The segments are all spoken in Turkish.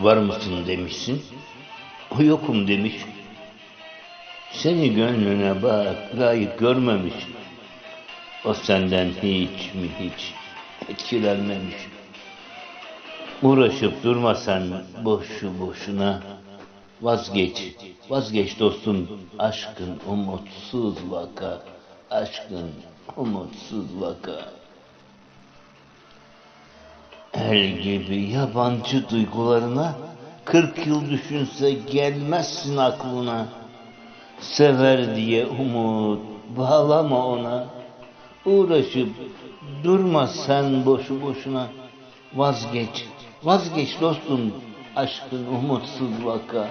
var mısın demişsin. O yokum demiş. Seni gönlüne bak, layık görmemiş. O senden hiç mi hiç etkilenmemiş. Uğraşıp durma sen boşu boşuna. Vazgeç, vazgeç dostum. Aşkın umutsuz vaka. Aşkın umutsuz vaka. El gibi yabancı duygularına Kırk yıl düşünse gelmezsin aklına. Sever diye umut bağlama ona. Uğraşıp durma sen boşu boşuna. Vazgeç, vazgeç dostum aşkın umutsuz vaka.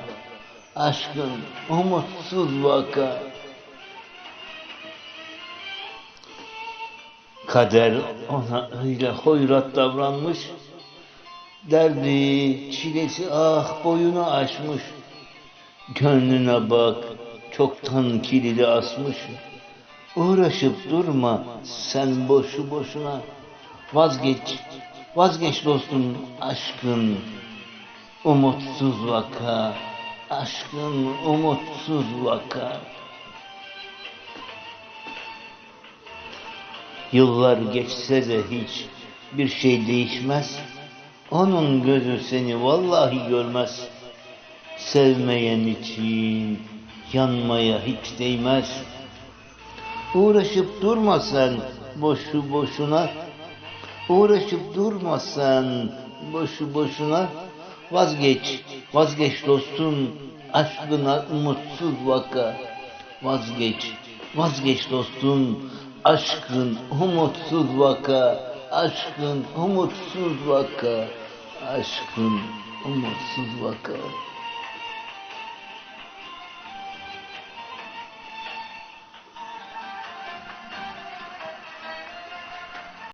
Aşkın umutsuz vaka. Kader ona öyle hoyrat davranmış. Derdi, çilesi ah boyunu aşmış. Gönlüne bak, çoktan kilidi asmış. Uğraşıp durma sen boşu boşuna. Vazgeç, vazgeç dostum aşkın. Umutsuz vaka, aşkın umutsuz vaka. Yıllar geçse de hiç bir şey değişmez. Onun gözü seni vallahi görmez. Sevmeyen için yanmaya hiç değmez. Uğraşıp durma sen boşu boşuna. Uğraşıp durma sen boşu boşuna. Vazgeç, vazgeç dostum aşkına umutsuz vaka. Vazgeç, vazgeç dostum aşkın umutsuz vaka. Aşkın umutsuz vaka. Aşkın umutsuz vaka.